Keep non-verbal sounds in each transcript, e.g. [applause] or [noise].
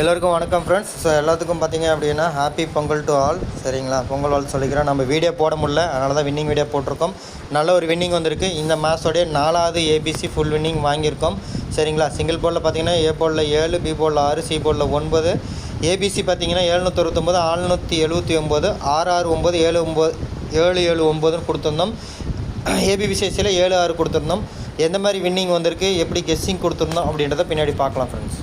எல்லோருக்கும் வணக்கம் friends so எல்லாத்துக்கும் பார்த்தீங்க அப்படின்னா ஹாப்பி பொங்கல் டு ஆல் சரிங்களா? பொங்கல் ஆல் சொல்லிக்கிறேன். நம்ம வீடியோ போட முடியல. அதனால தான் வின்னிங் வீடியோ போட்டிருக்கோம். நல்ல ஒரு வின்னிங் வந்திருக்கு. இந்த மேட்சோடைய நாலாவது ஏபிசி ஃபுல் வின்னிங் வாங்கியிருக்கோம். சரிங்களா? சிங்கிள் போர்டில் பார்த்தீங்கன்னா ஏ போலில் ஏழு பி போலில் ஆறு சி போலில் ஒன்பது. ஏபிசி பார்த்தீங்கன்னா எழுநூற்றி ஆறுநூற்றி எழுபத்தி ஒம்பது ஆறு ஆறு ஒம்பது ஏழு ஒம்பது ஏழு ஏழு ஒம்பதுன்னு கொடுத்துருந்தோம். ஏபிபிசிஎஸ்சியில் ஏழு ஆறு கொடுத்துருந்தோம். எந்த மாதிரி வின்னிங் வந்திருக்கு? எப்படி கெஸ்ஸிங் கொடுத்துருந்தோம்? அப்படின்றத பின்னாடி பார்க்கலாம் friends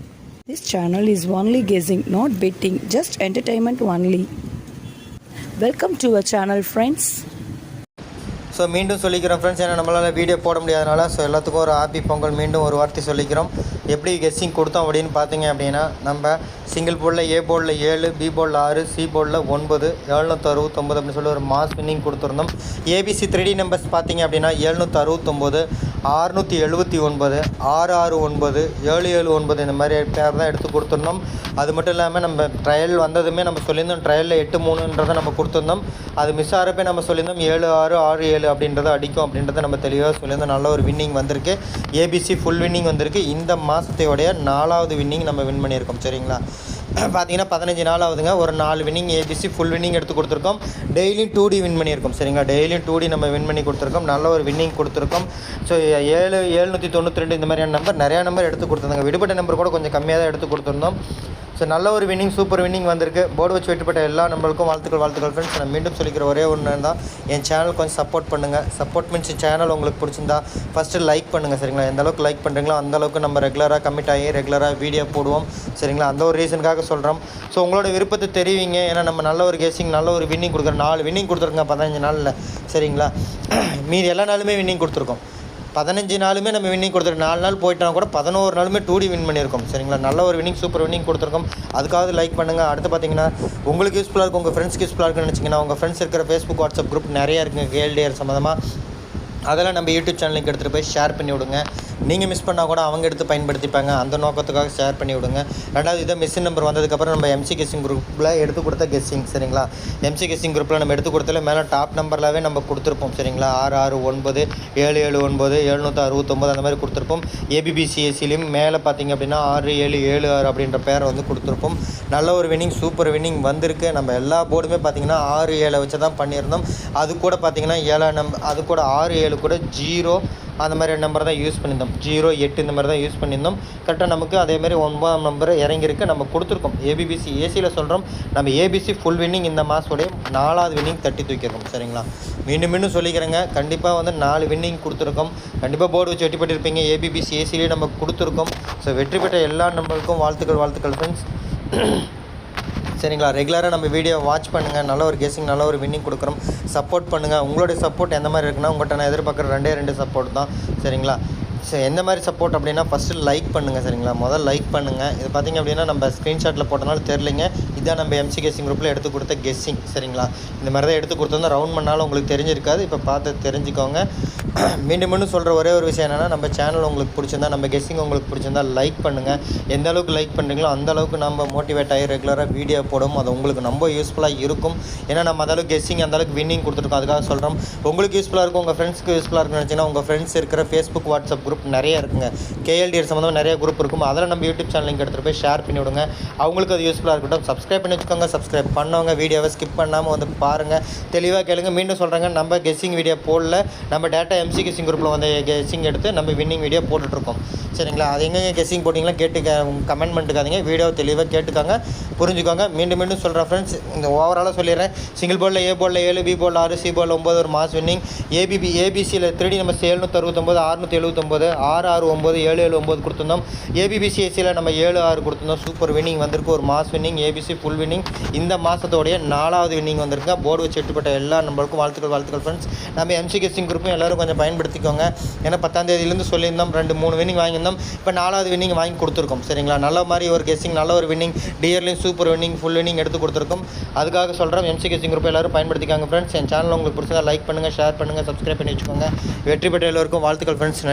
This channel is only guessing, not betting, just entertainment only. Welcome to our channel friends so மீண்டும் சொல்லிக்கிறோம் ஃப்ரெண்ட்ஸ் ஏன்னா நம்மளால் வீடியோ போட முடியாதனால ஸோ எல்லாத்துக்கும் ஒரு ஹாப்பி பொங்கல் மீண்டும் ஒரு வார்த்தை சொல்லிக்கிறோம். எப்படி கெஸ்ஸிங் கொடுத்தோம் அப்படின்னு பார்த்தீங்க அப்படின்னா நம்ம சிங்கிள் போர்டில் ஏ போர்டில் ஏழு பி போர்டில் ஆறு சி போர்டில் ஒன்பது எழுநூற்றி அறுபத்தொம்பது அப்படின்னு சொல்லி ஒரு மாஸ் வின்னிங் கொடுத்துருந்தோம். ஏபிசி த்ரீ டி நம்பர்ஸ் பார்த்தீங்க அப்படின்னா எழுநூற்றி அறுபத்தொம்போது ஆறுநூற்றி எழுபத்தி ஒன்பது ஆறு ஆறு ஒன்பது ஏழு ஏழு ஒன்பது இந்த மாதிரி பேர் தான் எடுத்து கொடுத்துருந்தோம். அது மட்டும் இல்லாமல் நம்ம ட்ரையல் வந்ததுமே நம்ம சொல்லியிருந்தோம் ட்ரையலில் எட்டு மூணுன்றதை நம்ம கொடுத்துருந்தோம். அது மிஸ் ஆகிறப்ப நம்ம சொல்லியிருந்தோம் ஏழு ஆறு ஆறு ஏழு அப்படின்றத அடிக்கும் அப்படின்றத நம்ம தெளிவாக சொல்லியிருந்தோம். நல்ல ஒரு வின்னிங் வந்திருக்கு. ஏபிசி ஃபுல் வின்னிங் வந்திருக்கு. இந்த மாதத்தையோடைய நாலாவது வின்னிங் நம்ம வின் பண்ணியிருக்கோம் சரிங்களா? பார்த்தீங்கன்னா பதினஞ்சு நாள் ஆகுதுங்க. ஒரு நாலு வின்னிங் ஏபிசி ஃபுல் வின்னிங் எடுத்து கொடுத்துருக்கோம். டெய்லியும் டூ டி வின் பண்ணியிருக்கோம் சரிங்களா? டெய்லியும் டூ டி நம்ம வின் பண்ணி கொடுத்துருக்கோம். நல்ல ஒரு வின்னிங் கொடுத்துருக்கோம். ஸோ ஏழு ஏழ்நூற்றி தொண்ணூற்றி ரெண்டு இந்த மாதிரியான நம்பர் நிறையா நம்பர் எடுத்து கொடுத்துருந்தாங்க. விடுபட்ட நம்பர் கூட கொஞ்சம் கம்மியாக தான் எடுத்து கொடுத்துருந்தோம். ஸோ நல்ல ஒரு வின்னிங் சூப்பர் வின்னிங் வந்திருக்கு. போர்டு வச்சு வெட்டுப்பட்ட எல்லா நம்பருக்கும் வாழ்த்துக்கள் வாழ்த்துக்கள் ஃப்ரெண்ட்ஸ் நான் மீண்டும் சொல்லிக்கிற ஒரே ஒன்று தான். என் சேனல் கொஞ்சம் சப்போர்ட் பண்ணுங்கள் சப்போர்ட் மீன்ஸ் சேனல் உங்களுக்கு பிடிச்சிருந்தா ஃபஸ்ட்டு லைக் பண்ணுங்கள் சரிங்களா? எந்த அளவுக்கு லைக் பண்ணுறீங்களோ அந்த அளவுக்கு நம்ம ரெகுலராக கமிட் ஆகி ரெகுலராக வீடியோ போடுவோம் சரிங்களா? அந்த ஒரு ரீசனுக்காக சொல்கிறோம் ஸோ உங்களோட விருப்பத்தை தெரிவிங்க. ஏன்னா நம்ம நல்ல ஒரு கேசிங் நல்ல ஒரு வின்னிங் கொடுக்குறோம் நாலு வின்னிங் கொடுத்துருங்க பதினஞ்சு நாளில் சரிங்களா? [clears throat] மீதி எல்லா நாளுமே வின்னிங் கொடுத்துருக்கோம். பதினஞ்சு நாளுமே நம்ம வின்னிங் கொடுத்துருக்கோம். நாலு நாள் போயிட்டா கூட பதினோரு நாளுமே டூ டி வின் பண்ணியிருக்கோம். சரிங்களா? நல்ல ஒரு வின்னிங் சூப்பர் வின்னிங் கொடுத்துருக்கோம். அதுக்காவது லைக் பண்ணுங்கள் அடுத்து பார்த்தீங்கன்னா உங்களுக்கு யூஸ்ஃபுல்லாக இருக்கும் உங்கள் ஃப்ரெண்ட்ஸ்க்கு யூஸ்ஃபுல்லாக இருக்குன்னு நினச்சிங்கன்னா உங்கள் ஃப்ரெண்ட்ஸ் இருக்கிற ஃபேஸ்புக் வாட்ஸ்அப் குரூப் நிறையா இருக்குங்க. கேஎல்டிஆர் சம்மந்தமாக அதெல்லாம் நம்ம யூடியூப் சேனலுக்கு எடுத்துகிட்டு போய் ஷேர் பண்ணி விடுங்க. நீங்கள் மிஸ் பண்ணால் கூட அவங்க எடுத்து பயன்படுத்திப்பாங்க. அந்த நோக்கத்துக்காக ஷேர் பண்ணி விடுங்க. ரெண்டாவது இதை மிஸ்ஸின் நம்பர் வந்ததுக்கப்புறம் நம்ம எம்சி கெஸ்ஸிங் குரூப்பில் எடுத்து கொடுத்த கெஸ்ஸிங் சரிங்களா? எம்சி கெஸ்ஸிங் குரூப்பில் நம்ம எடுத்து கொடுத்தல மேலே டாப் நம்பர்லாவே நம்ம கொடுத்துருப்போம் சரிங்களா? ஆறு ஆறு ஒன்பது ஏழு ஏழு ஒன்பது எழுநூற்றி அறுபத்தொம்பது அந்த மாதிரி கொடுத்துருப்போம். ஏபிபிசிஎஸ்சிலையும் மேலே பார்த்தீங்க அப்படின்னா ஆறு ஏழு ஏழு ஆறு அப்படின்ற பேரை வந்து கொடுத்துருப்போம். நல்ல ஒரு வின்னிங் சூப்பர் வின்னிங் வந்திருக்கு. நம்ம எல்லா போர்டுமே பார்த்தீங்கன்னா ஆறு ஏழை வச்சு தான் பண்ணியிருந்தோம். அது கூட பார்த்தீங்கன்னா ஏழாம் நம்பர் அது கூட ஆறு ஏழு கூட ஜீரோ அந்த மாதிரி நம்பர் தான் யூஸ் பண்ணியிருந்தோம். ஜீரோ எட்டு இந்த மாதிரி தான் யூஸ் பண்ணியிருந்தோம். கரெக்டாக நமக்கு அதேமாதிரி ஒன்பதாம் நம்பர் இறங்கியிருக்கு. நம்ம கொடுத்துருக்கோம். ஏபிபிசி ஏசியில் சொல்கிறோம் நம்ம ஏபிசி ஃபுல் வின்னிங் இந்த மாதத்துடைய நாலாவது வின்னிங் தட்டி தூக்கியிருக்கோம். சரிங்களா? மீண்டும் மீண்டும் சொல்லிக்கிறேங்க. கண்டிப்பாக வந்து நாலு வின்னிங் கொடுத்துருக்கோம். கண்டிப்பாக போர்டு வச்சு வெற்றி பெற்றிருப்பீங்க ஏபிபிசி ஏசிலேயே நம்ம கொடுத்துருக்கோம். ஸோ வெற்றி பெற்ற எல்லா நம்பருக்கும் வாழ்த்துக்கள் வாழ்த்துக்கள் ஃப்ரெண்ட்ஸ் சரிங்களா? ரெகுலராக நம்ம வீடியோ வாட்ச் பண்ணுங்கள் நல்ல ஒரு கெஸிங் நல்ல ஒரு வின்னிங் கொடுக்குறோம். சப்போர்ட் பண்ணுங்கள் உங்களுடைய சப்போர்ட் எந்த மாதிரி இருக்குன்னா உங்கள்கிட்ட நான் எதிர்பார்க்குற ரெண்டே ரெண்டு சப்போர்ட் தான். சரிங்களா? எந்த மாதிரி சப்போர்ட் அப்படின்னா ஃபஸ்ட்டு லைக் பண்ணுங்கள் சரிங்களா? முதல் லைக் பண்ணுங்கள் இது பார்த்திங்க அப்படின்னா நம்ம ஸ்க்ரீன்ஷாட்டில் போட்டனால தெரிலிங்க இதான் நம்ம எம்சி கெஸ்ஸிங் குரூப்பில் எடுத்து கொடுத்த கெஸ்ஸிங் சரிங்களா? இந்த மாதிரி தான் எடுத்து கொடுத்துருந்தா ரவுண்ட் பண்ணாலும் உங்களுக்கு தெரிஞ்சிருக்காது. இப்போ பார்த்து தெரிஞ்சுக்கோங்க. [clears throat] மீண்டும் மீண்டும் சொல்கிற ஒரே ஒரு விஷயம் என்னென்னா நம்ம சேனல் உங்களுக்கு பிடிச்சிருந்தா நம்ம கெஸ்ஸிங் உங்களுக்கு பிடிச்சிருந்தா லைக் பண்ணுங்கள் எந்த அளவுக்கு லைக் பண்ணுறீங்களோ அந்த அளவுக்கு நம்ம மோட்டிவேட் ஆகி ரெகுலராக வீடியோ போடும். அது உங்களுக்கு ரொம்ப யூஸ்ஃபுல்லாக இருக்கும். ஏன்னா நம்ம அதளவுக்கு அளவுக்கு கெஸ்ஸிங் அந்த அளவுக்கு வின்னிங் கொடுத்துருக்கோம். அதுக்காக சொல்கிறோம் உங்களுக்கு யூஸ்ஃபுல்லாக இருக்கும். உங்கள் ஃப்ரெண்ட்ஸ்க்கு யூஸ்ஃபுல்லாக இருக்குன்னு நினச்சிங்கன்னா உங்கள் ஃப்ரெண்ட்ஸ் இருக்கிற ஃபேஸ்புக் வாட்ஸ்அப் குரூப் நிறைய இருக்குங்க. கேஎல்டிஆர் சம்மந்தமாக நிறைய குரூப் இருக்கும். அதில் நம்ம யூடியூப் சேனல் லிங்க் எடுத்துகிட்டு போய் ஷேர் பண்ணி விடுங்க. அவங்களுக்கு அது யூஸ்ஃபுல்லாக இருக்கட்டும். சப்ஸ்கிரைப் பண்ணி வச்சுக்கோங்க. சப்ஸ்கிரைப் பண்ணவங்க வீடியோவை ஸ்கிப் பண்ணாமல் வந்து பாருங்கள் தெளிவாக கேளுங்க. மீண்டும் சொல்கிறாங்க நம்ம கெஸ்ஸிங் வீடியோ போடல. நம்ம டேட்டா எம்சி கெஸ்ஸிங் குரூப்பில் வந்து கெஸ்ஸிங் எடுத்து நம்ம வின்னிங் வீடியோ போட்டுட்ருக்கோம். சரிங்களா? அது எங்கெங்கே கெஸ்ஸிங் போட்டிங்களா கேட்டு கமெண்ட் பண்ணிட்டுக்காதீங்க. வீடியோ தெளிவாக கேட்டுக்காங்க. புரிஞ்சுக்கோங்க. மீண்டும் மீண்டும் சொல்கிறேன் ஃப்ரெண்ட்ஸ் இந்த ஓவராலாக சொல்லிடுறேன். சிங்கிள் போலில் ஏ போலில் ஏழு பி போலில் ஆறு சி போலில் ஒம்பது ஒரு மாஸ் வின்னிங் ஏபிபி ஏபிசியில் த்ரீ நம்பர் எழுநூற்றி அறுபத்தொம்பது அறுநூற்றி எழுபத்தொம்பது ஒம்பது ஆறு ஆறு ஒம்பது ஏழு ஏழு ஒம்பது கொடுத்துருந்தோம். ஏபிபிசிஎஸ்சியில் நம்ம ஏழு ஆறு கொடுத்துருந்தோம். சூப்பர் வின்னிங் வந்திருக்கு. ஒரு mass winning ABC full winning இந்த மாதத்தோடைய நாலாவது வின்னிங் வந்திருக்கு போர்டு வச்சு எட்டுப்பட்ட எல்லா நம்மளுக்கும் வாழ்த்துக்கள் வாழ்த்துக்கள் ஃப்ரெண்ட்ஸ் நம்ம எம்சி கெஸ்டிங் குரூப்பும் எல்லோரும் கொஞ்சம் பயன்படுத்திக்கோங்க. ஏன்னா பத்தாம் தேதியிலேருந்து சொல்லியிருந்தோம். ரெண்டு மூணு வின்னிங் வாங்கியிருந்தோம். இப்போ நாலாவது வின்னிங் வாங்கி கொடுத்துருக்கோம். சரிங்களா? நல்ல மாதிரி ஒரு கெஸ்டிங் நல்ல ஒரு வின்னிங் டியர்லையும் சூப்பர் வின்னிங் ஃபுல் வின்னிங் எடுத்து கொடுத்துருக்கோம். அதுக்காக சொல்கிறோம் எம்சி கெஸ்டிங் குரூப் எல்லாரும் பயன்படுத்திக்காங்க ஃப்ரெண்ட்ஸ் என் சேனல் உங்களுக்கு பிடிச்சதா லைக் பண்ணுங்கள் ஷேர் பண்ணுங்கள் சப்ஸ்கிரைப் பண்ணி வச்சுக்கோங்க. வெற்றி பெற்ற எல்லோருக்கும் வாழ்த்துக்கள் ஃப்ரெண்ட்ஸ்